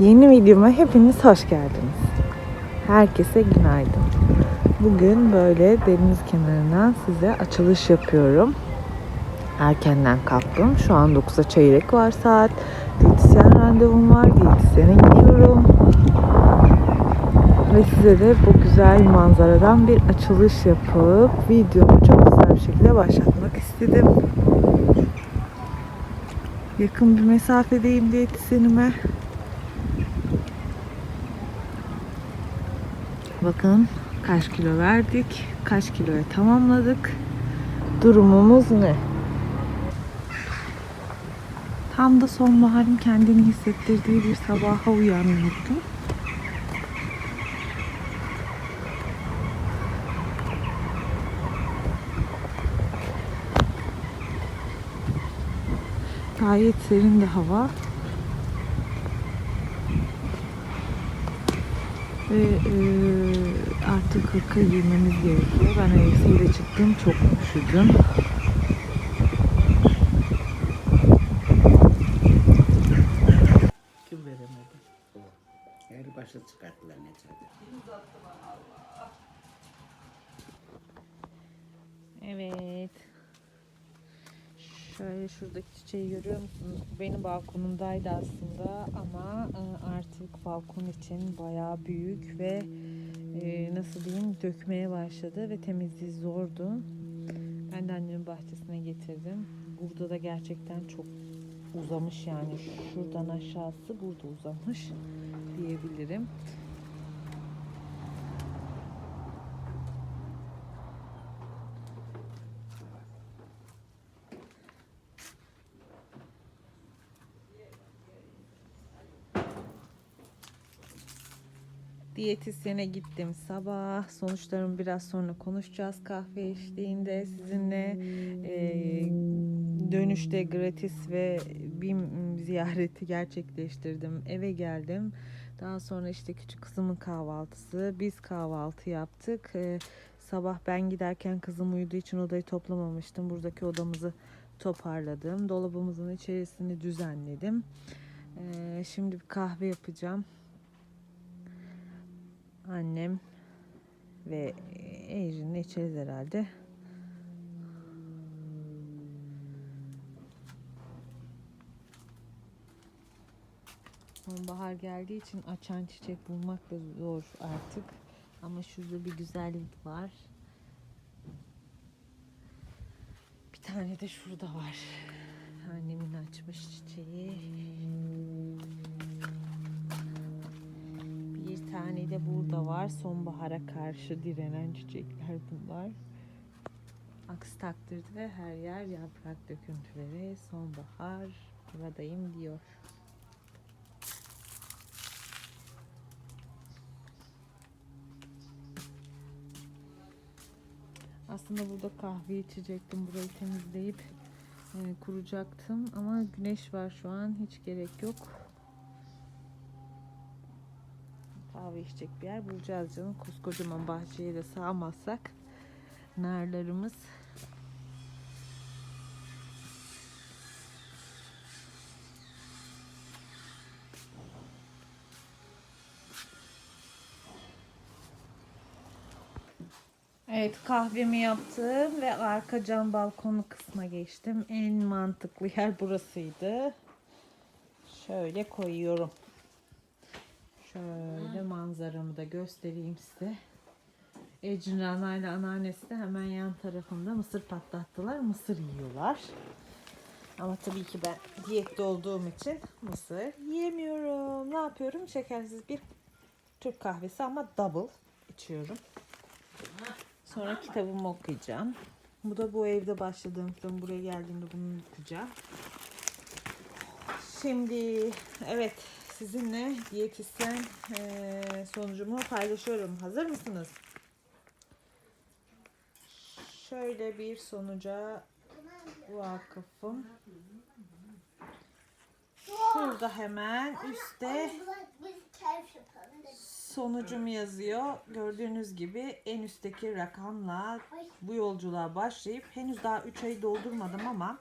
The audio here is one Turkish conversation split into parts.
Yeni videoma hepiniz hoş geldiniz. Herkese günaydın. Bugün böyle deniz kenarına size açılış yapıyorum. Erkenden kalktım. Şu an 9'a çeyrek var saat. Diyetisyen randevum var. Diyetisyene gidiyorum. Ve size de bu güzel manzaradan bir açılış yapıp videomu çok güzel bir şekilde başlatmak istedim. Yakın bir mesafedeyim diyetisyenime. Bakın kaç kilo verdik, kaç kiloya tamamladık. Durumumuz ne? Tam da sonbaharın kendini hissettirdiği bir sabaha uyanmıştım. Gayet serin de hava. Ve e, artık hırka giymemiz gerekiyor. Ben elbiseyle çıktım. Çok üşüdüm. Kim veremedi? O. El başı çıkarttılar Necati. Evet. Şöyle şuradaki çiçeği görüyor musunuz? Bu Benim balkonumdaydı aslında ama e, artık balkon için bayağı büyük ve e, nasıl diyeyim dökmeye başladı ve temizliği zordu. Ben de annemin bahçesine getirdim. Burada da gerçekten çok uzamış yani şuradan aşağısı burada uzamış diyebilirim. Diyetisyene gittim sabah. Sonuçlarımı biraz sonra konuşacağız kahve eşliğinde sizinle. Ee, dönüşte gratis ve BİM ziyareti gerçekleştirdim. Eve geldim. Daha sonra işte küçük kızımın kahvaltısı. Biz kahvaltı yaptık. Ee, sabah ben giderken kızım uyuduğu için odayı toplamamıştım. Buradaki odamızı toparladım. Dolabımızın içerisini düzenledim. Ee, şimdi bir kahve yapacağım annem ve Ejrin'le içeriz herhalde. Sonbahar geldiği için açan çiçek bulmak da zor artık. Ama şurada bir güzellik var. Bir tane de şurada var. Annemin açmış çiçeği. Tane de burada var. Sonbahara karşı direnen çiçekler bunlar. Aksi takdirde her yer yaprak döküntüleri. Sonbahar buradayım diyor. Aslında burada kahve içecektim. Burayı temizleyip e, kuracaktım. Ama güneş var şu an. Hiç gerek yok. Kahve bir yer bulacağız canım. Koskocaman bahçeye de sağmazsak narlarımız Evet kahvemi yaptım ve arka cam balkonu kısma geçtim. En mantıklı yer burasıydı. Şöyle koyuyorum. Şöyle manzaramı da göstereyim size. Ecrin Rana ile anneannesi de hemen yan tarafında mısır patlattılar. Mısır yiyorlar. Ama tabii ki ben diyette olduğum için mısır yiyemiyorum. Ne yapıyorum? Şekersiz bir Türk kahvesi ama double içiyorum. Sonra kitabımı okuyacağım. Bu da bu evde başladığım film. Buraya geldiğimde bunu okuyacağım. Şimdi evet sizinle diyetisyen eee, sonucumu paylaşıyorum. Hazır mısınız? Şöyle bir sonuca vakıfım. Şurada hemen üstte sonucum yazıyor. Gördüğünüz gibi en üstteki rakamla bu yolculuğa başlayıp henüz daha 3 ayı doldurmadım ama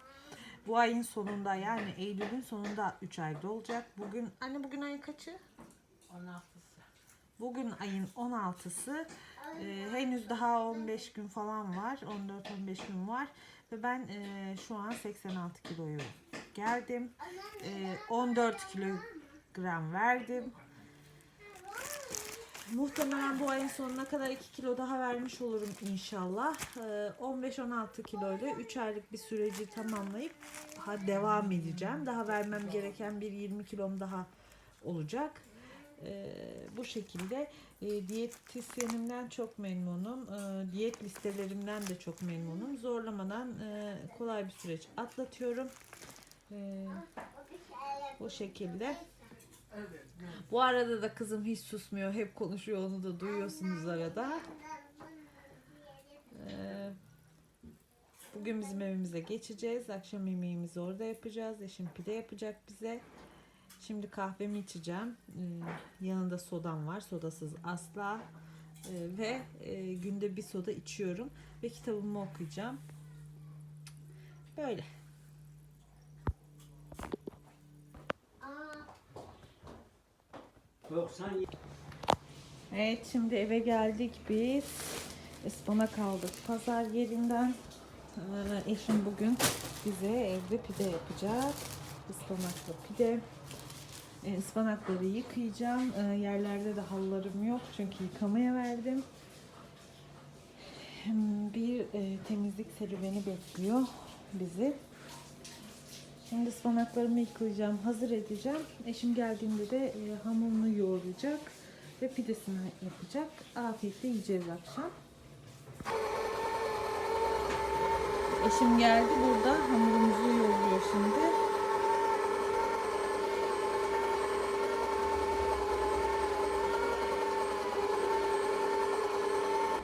bu ayın sonunda yani Eylül'ün sonunda 3 ay dolacak. Bugün anne bugün ayın kaçı? 16'sı. Bugün ayın 16'sı. Ee, henüz daha 15 gün falan var. 14-15 gün var. Ve ben e, şu an 86 kiloyu geldim. Ee, 14 kilogram verdim. Muhtemelen bu ayın sonuna kadar 2 kilo daha vermiş olurum inşallah. Ee, 15-16 kilo ile 3 aylık bir süreci tamamlayıp daha devam edeceğim. Daha vermem gereken bir 20 kilom daha olacak. Ee, bu şekilde e, diyetisyenimden çok memnunum. Ee, diyet listelerimden de çok memnunum. Zorlamadan e, kolay bir süreç atlatıyorum. Ee, bu şekilde. Bu arada da kızım hiç susmuyor. Hep konuşuyor. Onu da duyuyorsunuz arada. Ee, bugün bizim evimize geçeceğiz. Akşam yemeğimizi orada yapacağız. Eşim pide yapacak bize. Şimdi kahvemi içeceğim. Ee, yanında sodam var. Sodasız asla. Ee, ve e, günde bir soda içiyorum. Ve kitabımı okuyacağım. Böyle. Evet şimdi eve geldik biz. Ispanak aldık pazar yerinden. Ee, eşim bugün bize evde pide yapacak. Ispanaklı pide. Ee, ıspanakları yıkayacağım. Ee, yerlerde de halılarım yok çünkü yıkamaya verdim. Bir e, temizlik serüveni bekliyor bizi. Şimdi ıspanaklarımı yıkayacağım, hazır edeceğim. Eşim geldiğinde de e, hamurunu yoğuracak ve pidesini yapacak. Afiyetle yiyeceğiz akşam. Eşim geldi burada hamurumuzu yoğuruyor şimdi.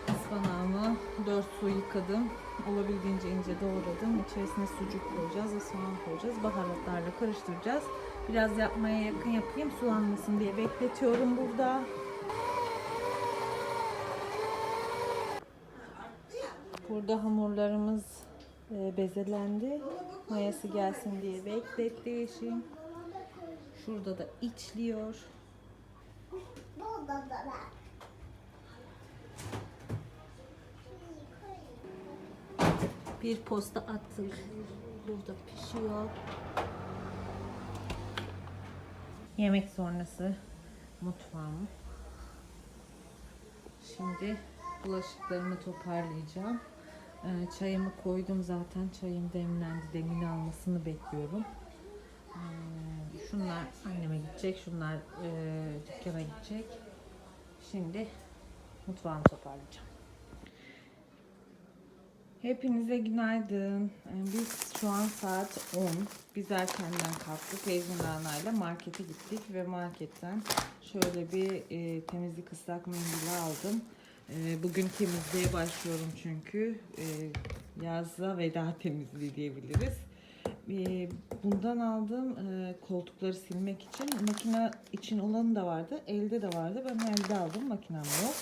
Ispanağımı 4 su yıkadım. Olabildiğince ince doğradım. İçerisine sucuk koyacağız ve soğan koyacağız. Baharatlarla karıştıracağız. Biraz yapmaya yakın yapayım sulanmasın diye bekletiyorum burada. Burada hamurlarımız bezelendi. Mayası gelsin diye bekletti eşim. Şurada da içliyor. Bir posta attık. Burada pişiyor. Yemek sonrası mutfağım. Şimdi bulaşıklarımı toparlayacağım. Ee, çayımı koydum zaten. Çayım demlendi. Demini almasını bekliyorum. Ee, şunlar anneme gidecek. Şunlar e, dükkana gidecek. Şimdi mutfağımı toparlayacağım. Hepinize günaydın. Ee, Biz şu an saat 10. Biz erkenden kalktık. Ezmin Rana'yla markete gittik ve marketten şöyle bir e, temizlik ıslak mendili aldım. E, bugün temizliğe başlıyorum çünkü e, yazla veda temizliği diyebiliriz. E, bundan aldım e, koltukları silmek için. Makine için olanı da vardı. Elde de vardı. Ben elde aldım. Makinem yok.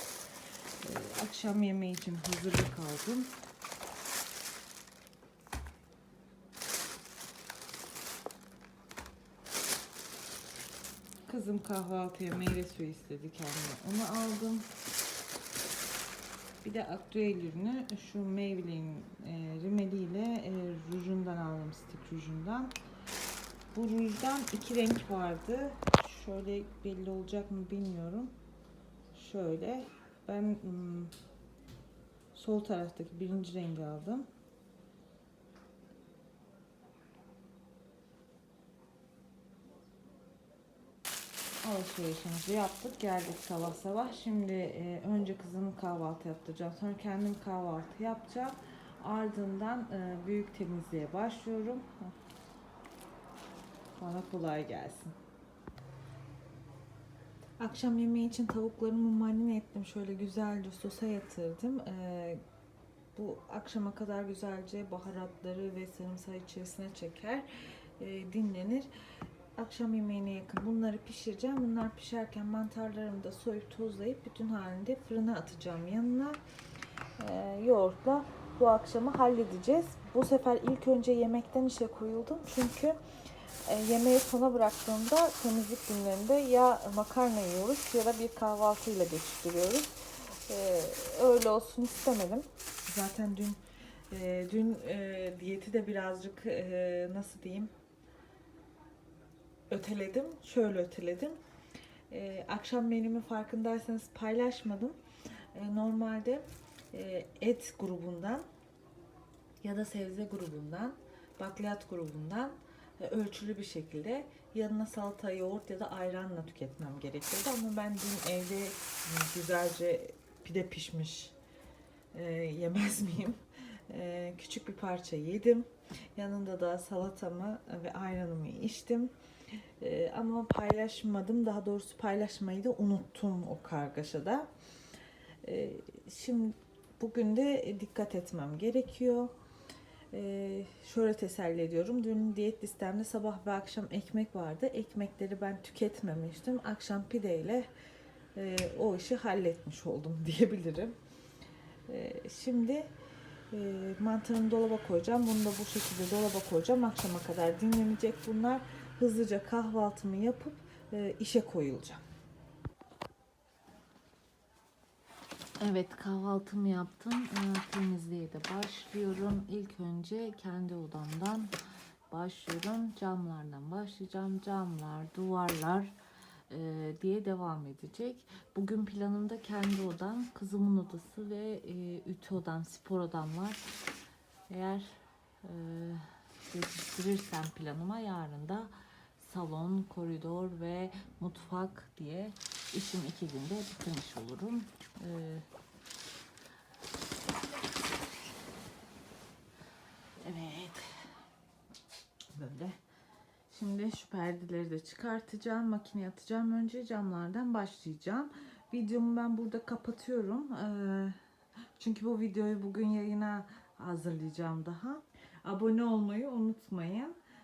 Akşam yemeği için hazırlık aldım. Kızım kahvaltıya meyve suyu istedi kendine. Onu aldım. Bir de aktüel ürünü şu Maybelline e, rimeliyle e, rujundan aldım. Stick rujundan. Bu rujdan iki renk vardı. Şöyle belli olacak mı bilmiyorum. Şöyle. Ben sol taraftaki birinci rengi aldım. Alışverişimizi yaptık geldik sabah sabah. Şimdi e, önce kızım kahvaltı yaptıracağım. Sonra kendim kahvaltı yapacağım. Ardından e, büyük temizliğe başlıyorum. Bana kolay gelsin. Akşam yemeği için tavuklarımı marine ettim. Şöyle güzelce sosa yatırdım. E, bu akşama kadar güzelce baharatları ve sarımsağı içerisine çeker. e, dinlenir. Akşam yemeğine yakın bunları pişireceğim. Bunlar pişerken mantarlarımı da soyup tozlayıp bütün halinde fırına atacağım yanına. Ee, yoğurtla bu akşamı halledeceğiz. Bu sefer ilk önce yemekten işe koyuldum. Çünkü e, yemeği sona bıraktığımda temizlik günlerinde ya makarna yiyoruz ya da bir kahvaltıyla geçiştiriyoruz. E, öyle olsun istemedim. Zaten dün e, dün e, diyeti de birazcık e, nasıl diyeyim öteledim. Şöyle öteledim. E, akşam menümü farkındaysanız paylaşmadım. E, normalde e, et grubundan ya da sebze grubundan, bakliyat grubundan e, ölçülü bir şekilde yanına salata, yoğurt ya da ayranla tüketmem gerekiyordu. Ama ben dün evde güzelce pide pişmiş e, yemez miyim? E, küçük bir parça yedim. Yanında da salatamı ve ayranımı içtim. E, ama paylaşmadım. Daha doğrusu paylaşmayı da unuttum o kargaşada. E, şimdi bugün de dikkat etmem gerekiyor. Ee, şöyle teselli ediyorum. Dün diyet listemde sabah ve akşam ekmek vardı. Ekmekleri ben tüketmemiştim. Akşam pideyle e, o işi halletmiş oldum diyebilirim. Ee, şimdi e, mantarını dolaba koyacağım. Bunu da bu şekilde dolaba koyacağım. Akşama kadar dinlenecek bunlar. Hızlıca kahvaltımı yapıp e, işe koyulacağım. Evet kahvaltımı yaptım. Ee, temizliğe de başlıyorum. İlk önce kendi odamdan başlıyorum. Camlardan başlayacağım. Camlar, duvarlar e, diye devam edecek. Bugün planımda kendi odam, kızımın odası ve e, ütü odam, spor odam var. Eğer e, yetiştirirsem planıma yarın da salon, koridor ve mutfak diye işim iki günde bitirmiş olurum. Ee, evet. Böyle. Şimdi şu perdeleri de çıkartacağım. Makineye atacağım. Önce camlardan başlayacağım. Videomu ben burada kapatıyorum. Ee, çünkü bu videoyu bugün yayına hazırlayacağım daha. Abone olmayı unutmayın.